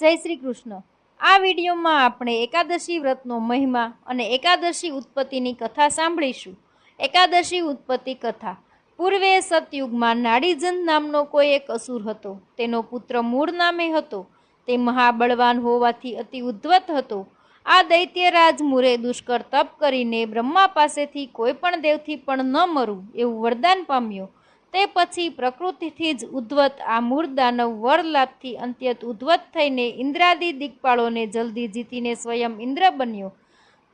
જય શ્રી કૃષ્ણ. આ વિડીયોમાં આપણે એકાદશી વ્રતનો મહિમા અને એકાદશી ઉત્પત્તિની કથા સાંભળીશું. એકાદશી ઉત્પત્તિ કથા. પૂર્વે સતયુગમાં નાડીજન નામનો કોઈ એક અસુર હતો. તેનો પુત્ર મૂળ નામે હતો. તે મહાબળવાન હોવાથી અતિ ઉદ્ધત હતો. આ દૈત્યરાજ મુરે દુષ્કર તપ કરીને બ્રહ્મા પાસેથી કોઈ પણ દેવથી પણ ન મરું એવું વરદાન પામ્યો. તે પછી પ્રકૃતિથી જ ઉદ્વત આ મૂળ દાનવ વરલાભથી અંત્યત ઉદ્વત થઈને ઇન્દ્રાદી દિગ્પાળોને જલ્દી જીતીને સ્વયં ઇન્દ્ર બન્યો.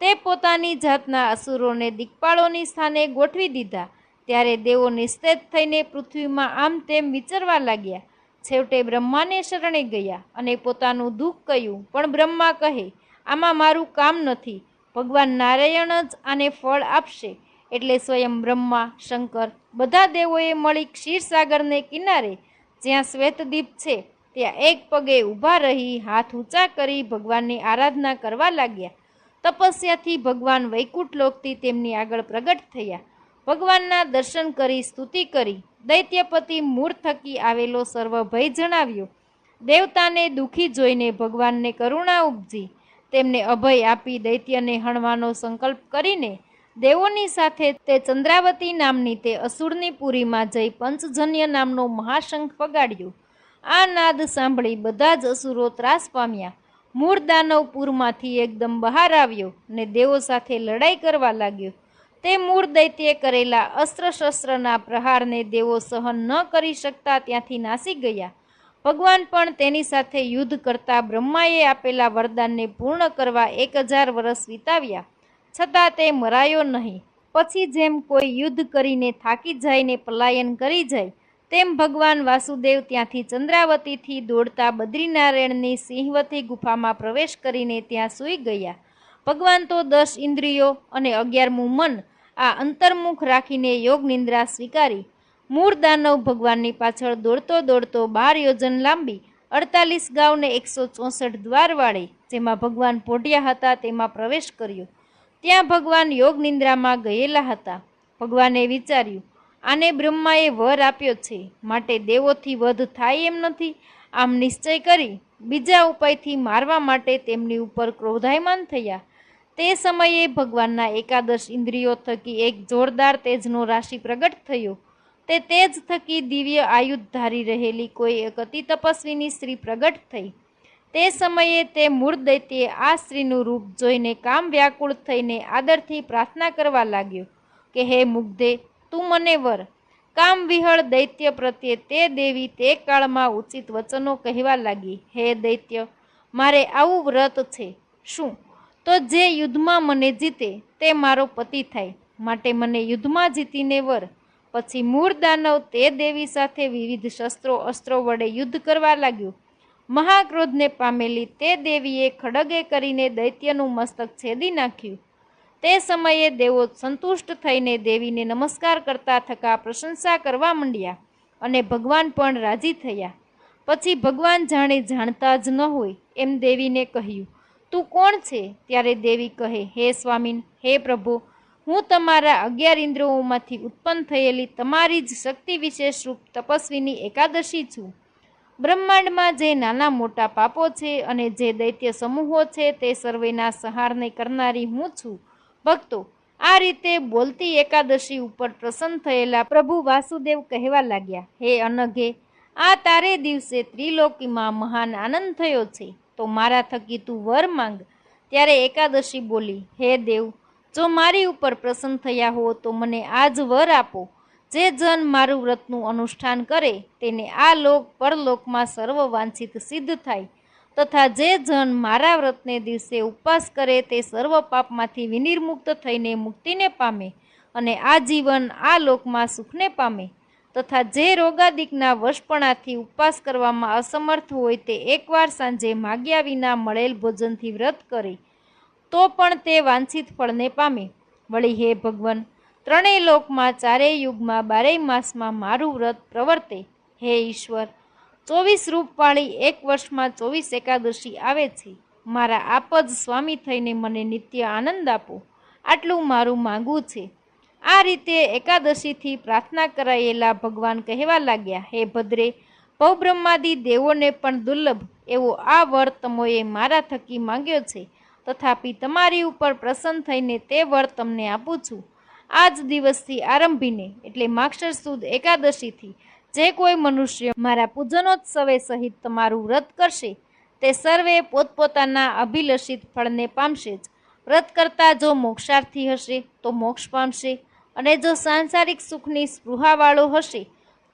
તે પોતાની જાતના અસુરોને દિગ્પાળોની સ્થાને ગોઠવી દીધા. ત્યારે દેવો નિસ્તેજ થઈને પૃથ્વીમાં આમ તેમ વિચરવા લાગ્યા. છેવટે બ્રહ્માને શરણે ગયા અને પોતાનું દુઃખ કહ્યું, પણ બ્રહ્મા કહે, આમાં મારું કામ નથી. ભગવાન નારાયણ જ આને ફળ આપશે. એટલે સ્વયં બ્રહ્મા, શંકર બધા દેવોએ મળી ક્ષીરસાગરને કિનારે, જ્યાં શ્વેતદીપ છે, ત્યાં એક પગે ઊભા રહી હાથ ઊંચા કરી ભગવાનની આરાધના કરવા લાગ્યા. તપસ્યાથી ભગવાન વૈકુંઠ લોકથી તેમની આગળ પ્રગટ થયા. ભગવાનના દર્શન કરી સ્તુતિ કરી. દૈત્યપતિ મૂળ થકી આવેલો સર્વ ભય જણાવ્યો, દેવતાને દુઃખી જોઈને ભગવાનને કરુણા ઉપજી. તેમને અભય આપી દૈત્યને હણવાનો સંકલ્પ કરીને દેવોની સાથે તે ચંદ્રાવતી નામની તે અસુરની પુરીમાં જઈ પંચજન્ય નામનો મહાશંખ વગાડ્યો આ નાદ સાંભળી બધા જ અસુરો ત્રાસ પામ્યા. મૂળ દાનવપુરમાંથી એકદમ બહાર આવ્યો ને દેવો સાથે લડાઈ કરવા લાગ્યો. તે મૂળ દૈત્યે કરેલા અસ્ત્ર-શસ્ત્રના પ્રહારને દેવો સહન ન કરી શકતા ત્યાંથી નાસી ગયા. ભગવાન પણ તેની સાથે યુદ્ધ કરતા બ્રહ્માએ આપેલા વરદાનને પૂર્ણ કરવા એક હજાર વર્ષ વિતાવ્યા. છતાં તે મરાયો નહીં. પછી જેમ કોઈ યુદ્ધ કરીને થાકી જાયને પલાયન કરી જાય, તેમ ભગવાન વાસુદેવ ત્યાંથી ચંદ્રાવતીથી દોડતા બદ્રીનારાયણની સિંહવતી ગુફામાં પ્રવેશ કરીને ત્યાં સૂઈ ગયા. ભગવાન તો દસ ઇન્દ્રિયો અને અગિયારમું મન આ અંતર્મુખ રાખીને યોગ નિંદ્રા સ્વીકારી. મૂળ દાનવ ભગવાનની પાછળ દોડતો દોડતો બાર યોજન લાંબી, અડતાલીસ ગાંવને એકસો ચોસઠ દ્વારવાળે જેમાં ભગવાન પોઢિયા હતા તેમાં પ્રવેશ કર્યો. ત્યાં ભગવાન યોગ નિંદ્રામાં ગયેલા હતા. ભગવાને વિચાર્યું, આને બ્રહ્માએ વર આપ્યો છે, માટે દેવોથી વધ થાય એમ નથી. આમ નિશ્ચય કરી, બીજા ઉપાયથી મારવા માટે તેમની ઉપર ક્રોધાયમાન થયા. તે સમયે ભગવાનના એકાદશ ઇન્દ્રિયો થકી એક જોરદાર તેજનો રાશિ પ્રગટ થયો. તે તેજ થકી દિવ્ય આયુધ ધારી રહેલી કોઈ એક અતિ તપસ્વીની સ્ત્રી પ્રગટ થઈ. તે સમયે તે મૂળ દૈત્યે આ સ્ત્રીનું રૂપ જોઈને કામ વ્યાકુળ થઈને આદરથી પ્રાર્થના કરવા લાગ્યો કે, હે મુગ્ધે, તું મને વર. કામ વિહળ દૈત્ય પ્રત્યે તે દેવી તે કાળમાં ઉચિત વચનો કહેવા લાગી. હે દૈત્ય, મારે આવું વ્રત છે. શું? તો જે યુદ્ધમાં મને જીતે તે મારો પતિ થાય. માટે મને યુદ્ધમાં જીતીને વર. પછી મૂળ દાનવ તે દેવી સાથે વિવિધ શસ્ત્રો અસ્ત્રો વડે યુદ્ધ કરવા લાગ્યો. મહાક્રોધને પામેલી તે દેવીએ ખડગે કરીને દૈત્યનું મસ્તક છેદી નાખ્યું. તે સમયે દેવો સંતુષ્ટ થઈને દેવીને નમસ્કાર કરતા થકા પ્રશંસા કરવા માંડ્યા અને ભગવાન પણ રાજી થયા. પછી ભગવાન જાણે જાણતા જ ન હોય એમ દેવીને કહ્યું, તું કોણ છે? ત્યારે દેવી કહે, હે સ્વામીન, હે પ્રભુ, હું તમારા અગિયાર ઇન્દ્રિયોમાંથી ઉત્પન્ન થયેલી તમારી જ શક્તિ વિશેષ રૂપ તપસ્વીની એકાદશી છું. બ્રહ્માંડમાં જે નાના મોટા પાપો છે અને જે દૈત્ય સમૂહો છે તે સર્વેના સહારને કરનારી હું છું. ભક્તો, આ રીતે બોલતી એકાદશી ઉપર પ્રસન્ન થયેલા પ્રભુ વાસુદેવ કહેવા લાગ્યા, હે અનઘે, આ તારે દિવસે ત્રિલોકીમાં મહાન આનંદ થયો છે. તો મારા થકી તું વર માંગ. ત્યારે એકાદશી બોલી, હે દેવ, જો મારી ઉપર પ્રસન્ન થયા હો તો મને આજ વર આપો. જે જન મારું વ્રતનું અનુષ્ઠાન કરે, તેને આ લોક પરલોકમાં સર્વ વાંછિત સિદ્ધ થાય, તથા જે જન મારા વ્રતને દિવસે ઉપવાસ કરે, તે સર્વ પાપમાંથી વિનિર્મુક્ત થઈને મુક્તિને પામે અને આ જીવન આ લોકમાં સુખને પામે, તથા જે રોગાદિકના વશપણાથી ઉપવાસ કરવામાં અસમર્થ હોય, તે એકવાર સાંજે માગ્યા વિના મળેલ ભોજનથી વ્રત કરે, તો પણ તે વાંછિત ફળને પામે. વળી હે ભગવાન ત્રણેય લોકમાં, ચારેય યુગમાં, બારેય માસમાં મારું વ્રત પ્રવર્તે. હે ઈશ્વર, ચોવીસ રૂપવાળી એક વર્ષમાં ચોવીસ એકાદશી આવે છે. મારા આપ જ સ્વામી થઈને મને નિત્ય આનંદ આપો. આટલું મારું માંગવું છે. આ રીતે એકાદશીથી પ્રાર્થના કરાયેલા ભગવાન કહેવા લાગ્યા, હે ભદ્રે પૌબ્રહ્માદી દેવોને પણ દુર્લભ એવો આ વર તમોએ મારા થકી માંગ્યો છે. તથાપિ તમારી ઉપર પ્રસન્ન થઈને તે વર તમને આપું છું. આ જ દિવસથી આરંભીને એટલે માક્ષર સુદ એકાદશીથી જે કોઈ મનુષ્ય મારા પૂજનોત્સવે સહિત તમારું વ્રત કરશે, તે સર્વે પોતપોતાના અભિલષિત ફળને પામશે જ. વ્રત કરતા જો મોક્ષાર્થી હશે, તો મોક્ષ પામશે અને જો સાંસારિક સુખની સ્પૃહાવાળો હશે,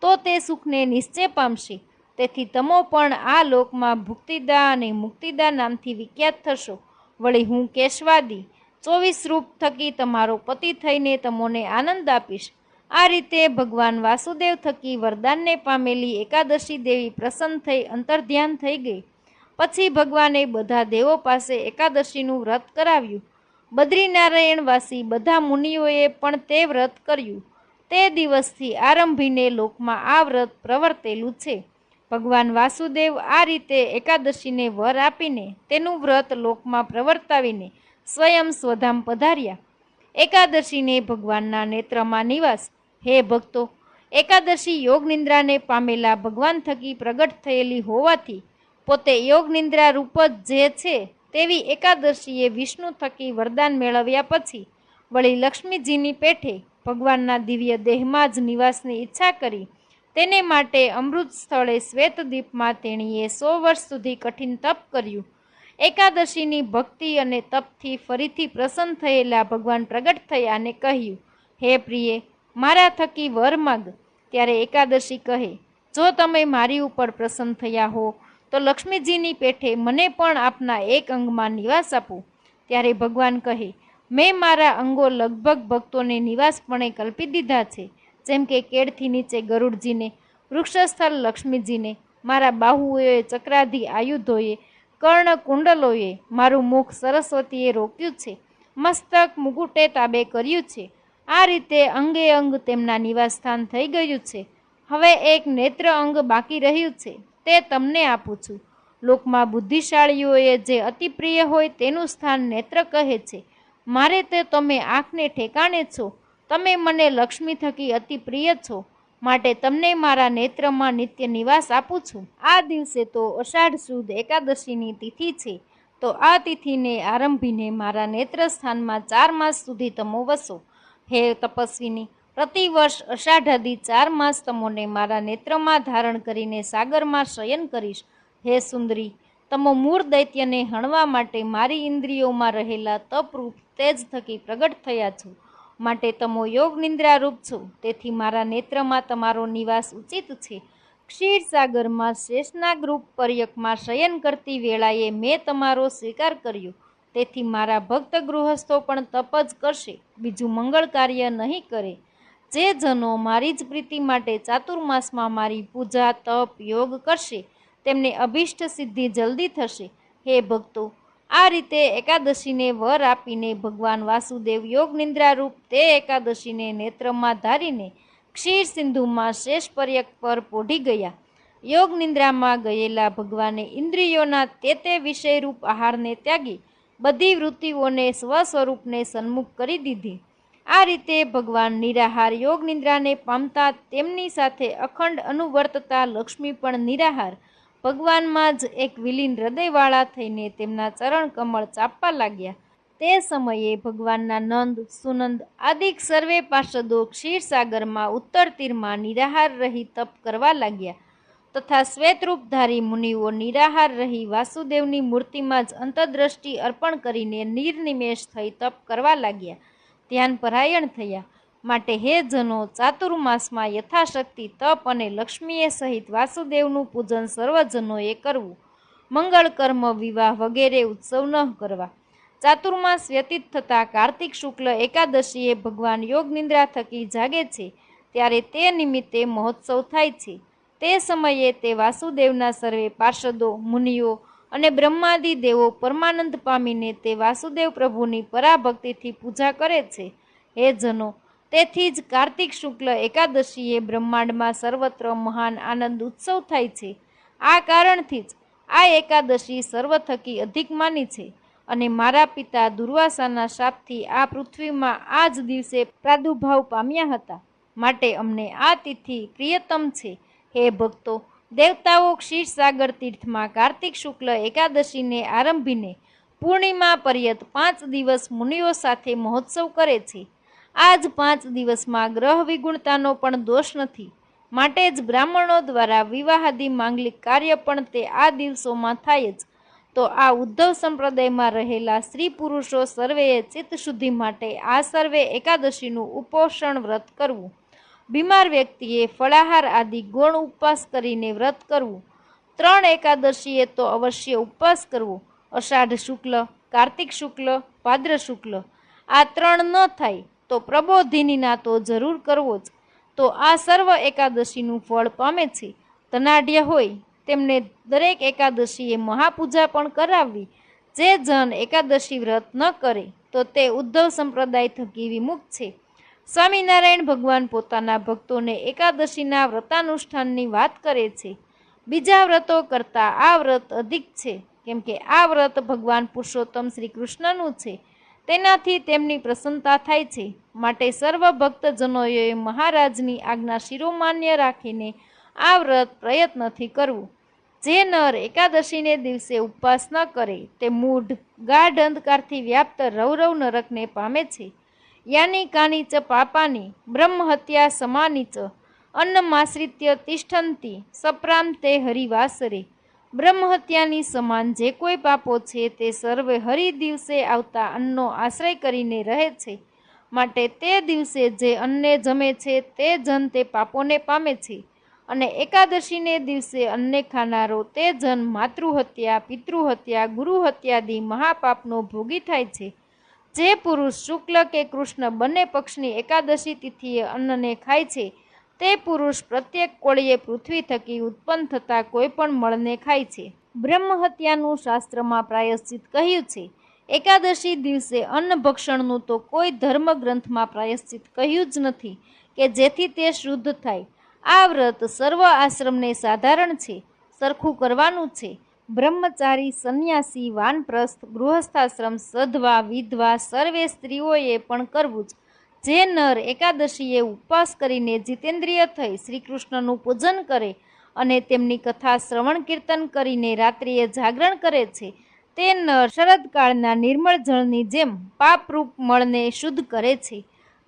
તો તે સુખને નિશ્ચય પામશે. તેથી તમો પણ આ લોકમાં ભુક્તિદા અને મુક્તિદા નામથી વિખ્યાત થશો. વળી હું કેશવાદી ચોવીસ રૂપ થકી તમારો પતિ થઈને તમોને આનંદ આપીશ. આ રીતે ભગવાન વાસુદેવ થકી વરદાનને પામેલી એકાદશી દેવી પ્રસન્ન થઈ અંતર્ધ્યાન થઈ ગઈ. પછી ભગવાને બધા દેવો પાસે એકાદશીનું વ્રત કરાવ્યું. બદ્રીનારાયણવાસી બધા મુનિઓએ પણ તે વ્રત કર્યું. તે દિવસથી આરંભીને લોકમાં આ વ્રત પ્રવર્તેલું છે. ભગવાન વાસુદેવ આ રીતે એકાદશીને વર આપીને તેનું વ્રત લોકમાં પ્રવર્તાવીને સ્વયં સ્વધામ પધાર્યા. એકાદશીને ભગવાનના નેત્રમાં નિવાસ. હે ભક્તો, એકાદશી યોગ નિંદ્રાને પામેલા ભગવાન થકી પ્રગટ થયેલી હોવાથી પોતે યોગ નિંદ્રા રૂપ જ જે છે તેવી એકાદશીએ વિષ્ણુ થકી વરદાન મેળવ્યા પછી વળી લક્ષ્મીજીની પેઠે ભગવાનના દિવ્ય દેહમાં જ નિવાસની ઈચ્છા કરી. તેને માટે અમૃત સ્થળે શ્વેતદીપમાં તેણીએ સો વર્ષ સુધી કઠિન તપ કર્યું. એકાદશીની ભક્તિ અને તપથી ફરીથી પ્રસન્ન થયેલા ભગવાન પ્રગટ થયા અને કહ્યું, હે પ્રિય, મારા થકી વર માગ, ત્યારે એકાદશી કહે, જો તમે મારી ઉપર પ્રસન્ન થયા હો, તો લક્ષ્મીજીની પેઠે મને પણ આપના એક અંગમાં નિવાસ આપો. ત્યારે ભગવાન કહે, મેં મારા અંગો લગભગ ભક્તોને નિવાસપણે કલ્પી દીધા છે, જેમ કે કેળથી નીચે ગરુડજીને, વૃક્ષસ્થળ લક્ષ્મીજીને, મારા બાહુઓએ, ચક્રાધી આયુધોએ કર્ણ કુંડલોએ મારું મુખ સરસ્વતીએ રોક્યું છે. મસ્તક મુકુટે તાબે કર્યું છે. આ રીતે અંગે અંગ તેમના નિવાસસ્થાન થઈ ગયું છે. હવે એક નેત્ર અંગ બાકી રહ્યું છે. તે તમને આપું છું. લોકમાં બુદ્ધિશાળીઓએ જે અતિપ્રિય હોય તેનું સ્થાન નેત્ર કહે છે. મારે તે તમે આંખને ઠેકાણે છો. તમે મને લક્ષ્મી થકી અતિ પ્રિય છો. માટે તમને મારા નેત્રમાં નિત્ય નિવાસ આપું છું. આ દિવસે તો અષાઢ સુદ એકાદશીની તિથિ છે. તો આ તિથિને આરંભીને મારા નેત્ર સ્થાનમાં ચાર માસ સુધી તમો વસો. હે તપસ્વીની પ્રતિવર્ષ અષાઢાદી ચાર માસ તમોને મારા નેત્રમાં ધારણ કરીને સાગરમાં શયન કરીશ. હે સુંદરી, તમો મૂળ દૈત્યને હણવા માટે મારી ઇન્દ્રિયોમાં રહેલા તપરૂપ તેજ થકી પ્રગટ થયા છો. માટે તમો યોગ નિંદ્રારૂપ છો. તેથી મારા નેત્રમાં તમારો નિવાસ ઉચિત છે. ક્ષીરસાગરમાં શેષનાગ રૂપ પર્યકમાં શયન કરતી વેળાએ મેં તમારો સ્વીકાર કર્યો. તેથી મારા ભક્ત ગૃહસ્થો પણ તપ જ કરશે. બીજું મંગળ કાર્ય નહીં કરે. જે જનો મારી જ પ્રીતિ માટે ચાતુર્માસમાં મારી પૂજા, તપ, યોગ કરશે. તેમને અભિષ્ટ સિદ્ધિ જલ્દી થશે. હે ભક્તો આ રીતે એકાદશીને વર આપીને ભગવાન વાસુદેવ યોગ નિંદ્રારૂપ તે એકાદશીને નેત્રમાં ધારીને ક્ષીર સિંધુમાં શેષ પર્યક પર પોઢી ગયા. યોગ નિંદ્રામાં ગયેલા ભગવાને ઇન્દ્રિયોના તે તે વિષયરૂપ આહારને ત્યાગી બધી વૃત્તિઓને સ્વ સ્વરૂપને સન્મુખ કરી દીધી. આ રીતે ભગવાન નિરાહાર યોગ નિંદ્રાને પામતા તેમની સાથે અખંડ અનુવર્તતા લક્ષ્મી પણ નિરાહાર ભગવાનમાં જ એક વિલીન હૃદયવાળા થઈને તેમના ચરણ કમળ ચાપવા લાગ્યા. તે સમયે ભગવાનના નંદ, સુનંદ આદિક સર્વે પાર્ષદો ક્ષીરસાગરમાં ઉત્તર તીરમાં નિરાહાર રહી તપ કરવા લાગ્યા તથા શ્વેતરૂપધારી મુનિઓ નિરાહાર રહી વાસુદેવની મૂર્તિમાં જ અંતદ્રષ્ટિ અર્પણ કરીને નિર્નિમેષ થઈ તપ કરવા લાગ્યા. ધ્યાન પરાયણ થયા. માટે હે જનો ચાતુર્માસમાં યથાશક્તિ તપ અને લક્ષ્મીએ સહિત વાસુદેવનું પૂજન સર્વજનોએ કરવું. મંગળ કર્મ, વિવાહ વગેરે ઉત્સવ ન કરવા. ચાતુર્માસ વ્યતીત થતાં કાર્તિક શુક્લ એકાદશીએ ભગવાન યોગ નિંદ્રા થકી જાગે છે. ત્યારે તે નિમિત્તે મહોત્સવ થાય છે. તે સમયે તે વાસુદેવના સર્વે પાર્ષદો, મુનિઓ અને બ્રહ્માદિ દેવો પરમાનંદ પામીને તે વાસુદેવ પ્રભુની પરાભક્તિથી પૂજા કરે છે. હે જનો તેથી જ કાર્તિક શુક્લ એકાદશીએ બ્રહ્માંડમાં સર્વત્ર મહાન આનંદ ઉત્સવ થાય છે. આ કારણથી જ આ એકાદશી સર્વ થકી અધિક માની છે અને મારા પિતા દુર્વાસાના શાપથી આ પૃથ્વીમાં આ જ દિવસે પ્રાદુર્ભાવ પામ્યા હતા. માટે અમને આ તિથિ પ્રિયતમ છે. હે ભક્તો, દેવતાઓ ક્ષીરસાગર તીર્થમાં કાર્તિક શુક્લ એકાદશીને આરંભીને પૂર્ણિમા પર્યંત પાંચ દિવસ મુનિઓ સાથે મહોત્સવ કરે છે. આ જ પાંચ દિવસમાં ગ્રહ વિગુણતાનો પણ દોષ નથી. માટે જ બ્રાહ્મણો દ્વારા વિવાહાદી માંગલિક કાર્ય પણ તે આ દિવસોમાં થાય જ. તો આ ઉદ્ધવ સંપ્રદાયમાં રહેલા સ્ત્રી પુરુષો સર્વેએ ચિત્ત શુદ્ધિ માટે આ સર્વે એકાદશીનું ઉપોષણ વ્રત કરવું. બીમાર વ્યક્તિએ ફળાહાર આદિ ગુણ ઉપવાસ કરીને વ્રત કરવું. ત્રણ એકાદશીએ તો અવશ્ય ઉપવાસ કરવો. અષાઢ શુક્લ, કાર્તિક શુક્લ, ભાદ્ર શુક્લ. આ ત્રણ ન થાય. તો પ્રબોધિનીના તો જરૂર કરવો જ. તો આ સર્વ એકાદશીનું ફળ પામે છે. ધનાઢ્ય હોય તેમને દરેક એકાદશીએ મહાપૂજા પણ કરાવવી. જે જન એકાદશી વ્રત ન કરે, તો તે ઉદ્ધવ સંપ્રદાય થકી વિમુખ છે. સ્વામિનારાયણ ભગવાન પોતાના ભક્તોને એકાદશીના વ્રતાનુષ્ઠાનની વાત કરે છે. બીજા વ્રતો કરતાં આ વ્રત અધિક છે, કેમ કે આ વ્રત ભગવાન પુરુષોત્તમ શ્રી કૃષ્ણનું છે. તેનાથી તેમની પ્રસન્નતા થાય છે. માટે સર્વ ભક્તજનોએ મહારાજની આજ્ઞા શિરોમાન્ય રાખીને આ વ્રત પ્રયત્નથી કરવું. જે નર એકાદશીને દિવસે ઉપવાસ ન કરે, તે મૂઢ, ગાઢ અંધકારથી વ્યાપ્ત રૌરવ નરકને પામે છે. યાની કાની ચ પાપાની, બ્રહ્મહત્યા સમાનીચ સમાની ચ, અન્નમાશ્રિત્ય તિષ્ઠંતી સપ્રામ તે હરિવાસરે બ્રહ્મહત્યાની સમાન જે કોઈ પાપો છે તે સર્વે હરિ દિવસે આવતા અન્નનો આશ્રય કરીને રહે છે. માટે તે દિવસે જે અન્ને જમે છે તે જન તે પાપોને પામે છે. અને એકાદશીને દિવસે અન્ને ખાનારો તે જન માતૃહત્યા, પિતૃહત્યા, ગુરુહત્યાદી મહાપાપનો ભોગી થાય છે. જે પુરુષ શુક્લ કે કૃષ્ણ બંને પક્ષની એકાદશી તિથિએ અન્નને ખાય છે તે પુરુષ પ્રત્યેક કોળીએ પૃથ્વી થકી ઉત્પન્ન થતા કોઈ પણ મળને ખાય છે. બ્રહ્મ હત્યાનું શાસ્ત્રમાં પ્રાયશ્ચિત કહ્યું છે. એકાદશી દિવસે અન્ન ભક્ષણનું તો કોઈ ધર્મ ગ્રંથમાં પ્રાયશ્ચિત કહ્યું જ નથી કે જેથી તે શુદ્ધ થાય. આ વ્રત સર્વ આશ્રમને સાધારણ છે, સરખું કરવાનું છે. બ્રહ્મચારી, સંન્યાસી, વાનપ્રસ્થ, ગૃહસ્થાશ્રમ, સધવા, વિધવા સર્વે સ્ત્રીઓએ પણ કરવું જ જે નર એકાદશીએ ઉપવાસ કરીને જીતેન્દ્રિય થઈ શ્રી કૃષ્ણનું પૂજન કરે અને તેમની કથા શ્રવણ કીર્તન કરીને રાત્રિએ જાગરણ કરે છે, તે નર શરદકાળના નિર્મળ જળની જેમ પાપરૂપ મળને શુદ્ધ કરે છે.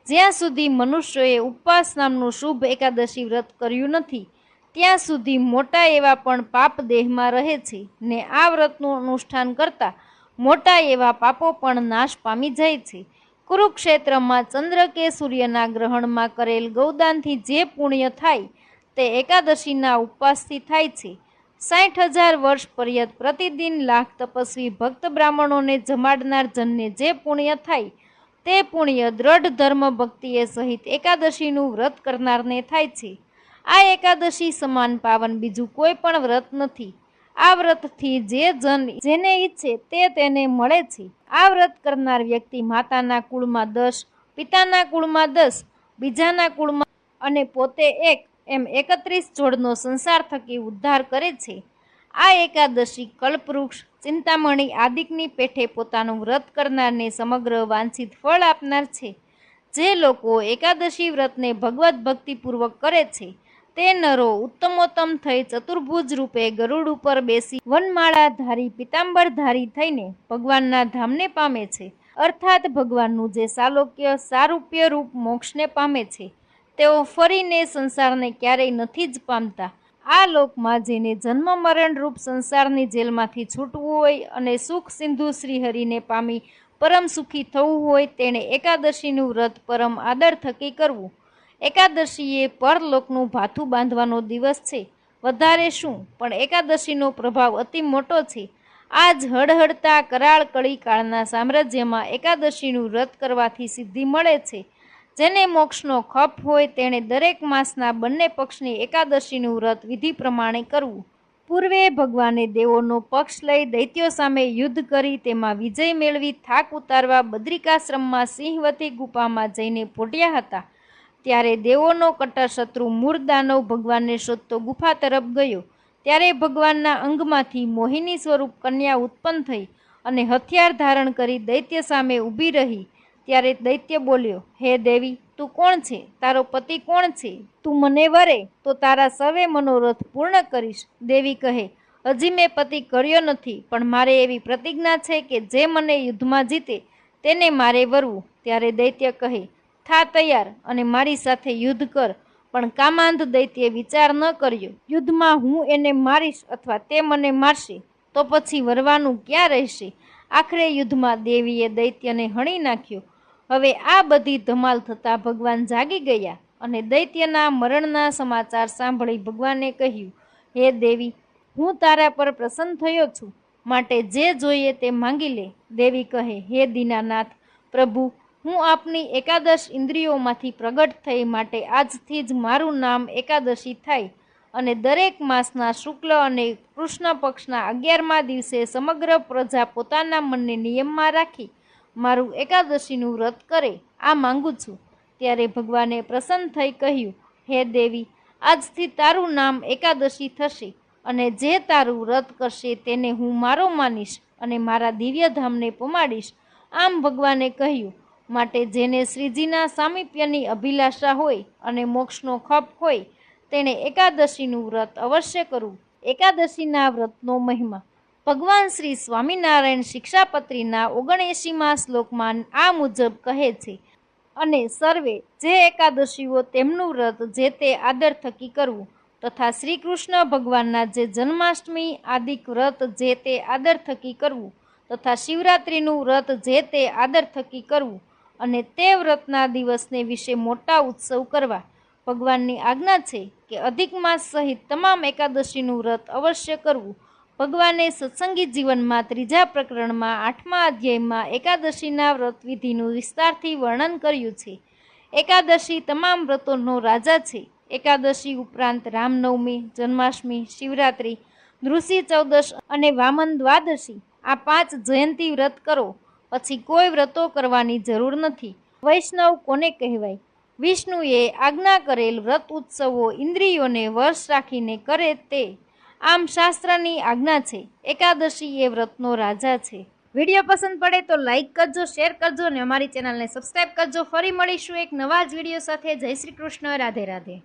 જ્યાં સુધી મનુષ્યોએ ઉપવાસ નામનું શુભ એકાદશી વ્રત કર્યું નથી, ત્યાં સુધી મોટા એવા પણ પાપ દેહમાં રહે છે ને આ વ્રતનું અનુષ્ઠાન કરતા મોટા એવા પાપો પણ નાશ પામી જાય છે. કુરુક્ષેત્રમાં ચંદ્ર કે સૂર્યના ગ્રહણમાં કરેલ ગૌદાનથી જે પુણ્ય થાય તે એકાદશીના ઉપવાસથી થાય છે. સાઠ હજાર વર્ષ પર્યંત પ્રતિદિન લાખ તપસ્વી ભક્ત બ્રાહ્મણોને જમાડનાર જનને જે પુણ્ય થાય તે પુણ્ય દ્રઢ ધર્મ ભક્તિએ સહિત એકાદશીનું વ્રત કરનારને થાય છે. આ એકાદશી સમાન પાવન બીજું કોઈ પણ વ્રત નથી. આ વ્રતથી જે જન, જેને ઈચ્છે તે તેને મળે છે. આ વ્રત કરનાર વ્યક્તિ માતાના કુળમાં દસ, પિતાના કુળમાં દસ, બીજાના કુળમાં અને પોતે એક એમ એકત્રીસ જોડનો સંસાર થકી ઉદ્ધાર કરે છે. આ એકાદશી કલ્પવૃક્ષ, ચિંતામણી આદિકની પેઠે પોતાનું વ્રત કરનારને સમગ્ર વાંછિત ફળ આપનાર છે. જે લોકો એકાદશી વ્રતને ભગવત ભક્તિપૂર્વક કરે છે. તે નરો ઉત્તમોત્તમ થઈ ચતુર્ભુજ રૂપે ગરુડ ઉપર બેસી વનમાળા ધારી પિતાંબર ધારી થઈને ભગવાનના ધામને પામે છે. અર્થાત ભગવાનનું જે સાલોક્ય, સારૂપ્ય રૂપ મોક્ષને પામે છે, તેઓ ફરીને સંસારને ક્યારેય નથી જ પામતા. આ લોકમાં જેને જન્મ મરણ રૂપ સંસારની જેલમાંથી છૂટવું હોય અને સુખ સિંધુ શ્રીહરિને પામી પરમ સુખી થવું હોય, તેણે એકાદશીનું વ્રત પરમ આદર થકી કરવું. એકાદશીએ પરલોકનું ભાથું બાંધવાનો દિવસ છે. વધારે શું? પણ એકાદશીનો પ્રભાવ અતિ મોટો છે. આજ હળહળતા કરાળ કળી કાળના સામ્રાજ્યમાં એકાદશીનું વ્રત કરવાથી સિદ્ધિ મળે છે. જેને મોક્ષનો ખપ હોય તેણે દરેક માસના બંને પક્ષની એકાદશીનું વ્રત વિધિ પ્રમાણે કરવું. પૂર્વે ભગવાને દેવોનો પક્ષ લઈ દૈત્યો સામે યુદ્ધ કરી તેમાં વિજય મેળવી થાક ઉતારવા બદ્રિકાશ્રમમાં સિંહવતી ગુફામાં જઈને પોટ્યા હતા. ત્યારે દેવોનો કટ્ટર શત્રુ મૂળ દાનવ ભગવાનને શોધતો ગુફા તરફ ગયો. ત્યારે ભગવાનના અંગમાંથી મોહિની સ્વરૂપ કન્યા ઉત્પન્ન થઈ અને હથિયાર ધારણ કરી દૈત્ય સામે ઊભી રહી. ત્યારે દૈત્ય બોલ્યો, હે દેવી, તું કોણ છે? તારો પતિ કોણ છે? તું મને વરે, તો તારા સર્વે મનોરથ પૂર્ણ કરીશ. દેવી કહે, હજી મેં પતિ કર્યો નથી, પણ મારે એવી પ્રતિજ્ઞા છે કે જે મને યુદ્ધમાં જીતે, તેને મારે વરવું. ત્યારે દૈત્ય કહે થા તૈયાર અને મારી સાથે યુદ્ધ કર, પણ કામાંધ દૈત્યે વિચાર ન કર્યો. યુદ્ધમાં હું એને મારીશ અથવા તે મને મારશે, તો પછી વરવાનું ક્યાં રહેશે? આખરે યુદ્ધમાં દેવીએ દૈત્યને હણી નાખ્યો. હવે આ બધી ધમાલ થતાં ભગવાન જાગી ગયા અને દૈત્યના મરણના સમાચાર સાંભળી ભગવાને કહ્યું, હે દેવી, હું તારા પર પ્રસન્ન થયો છું. માટે જે જોઈએ તે માંગી લે. દેવી કહે, હે દીનાનાથ, પ્રભુ હું આપની એકાદશ ઇન્દ્રિયોમાંથી પ્રગટ થઈ માટે આજથી જ મારું નામ એકાદશી થાય અને દરેક માસના શુક્લ અને કૃષ્ણ પક્ષના અગિયારમા દિવસે સમગ્ર પ્રજા પોતાના મનને નિયમમાં રાખી મારું એકાદશીનું વ્રત કરે, આ માંગુ છું. ત્યારે ભગવાને પ્રસન્ન થઈ કહ્યું, હે દેવી, આજથી તારું નામ એકાદશી થશે અને જે તારું વ્રત કરશે તેને હું મારો માનીશ અને મારા દિવ્યધામને પમાડીશ. આમ ભગવાને કહ્યું માટે જેને શ્રીજીના સામીપ્યની અભિલાષા હોય અને મોક્ષનો ખપ હોય, તેણે એકાદશીનું વ્રત અવશ્ય કરવું. એકાદશીના વ્રતનો મહિમા. ભગવાન શ્રી સ્વામિનારાયણ શિક્ષાપત્રીના ઓગણએંશીમાં શ્લોકમાં આ મુજબ કહે છે, અને સર્વે જે એકાદશીઓ તેમનું વ્રત જે તે આદર થકી કરવું, તથા શ્રી કૃષ્ણ ભગવાનના જે જન્માષ્ટમી આદિક વ્રત જે તે આદર થકી કરવું, તથા શિવરાત્રિનું વ્રત જે તે આદર થકી કરવું અને તે વ્રતના દિવસને વિશે મોટા ઉત્સવ કરવા ભગવાનની આજ્ઞા છે કે અધિક માસ સહિત તમામ એકાદશીનું વ્રત અવશ્ય કરવું. ભગવાને સત્સંગી જીવનમાં ત્રીજા પ્રકરણમાં આઠમા અધ્યાયમાં એકાદશીના વ્રત વિધિનું વિસ્તારથી વર્ણન કર્યું છે. એકાદશી તમામ વ્રતોનો રાજા છે. એકાદશી ઉપરાંત રામનવમી, જન્માષ્ટમી, શિવરાત્રિ નૃષિ ચૌદશ અને વામન દ્વાદશી આ પાંચ જયંતી વ્રત કરો. પછી કોઈ વ્રતો કરવાની જરૂર નથી. વૈષ્ણવ કોને કહેવાય? વિષ્ણુએ આજ્ઞા કરેલ વ્રત ઉત્સવો ઇન્દ્રિયોને વર્ષ રાખીને કરે તે. આમ શાસ્ત્રની આજ્ઞા છે. એકાદશી એ વ્રતનો રાજા છે. વીડિયો પસંદ પડે તો લાઇક કરજો, શેર કરજો અને અમારી ચેનલને સબસ્ક્રાઈબ કરજો. ફરી મળીશું એક નવા જ વીડિયો સાથે. જય શ્રી કૃષ્ણ. રાધે રાધે.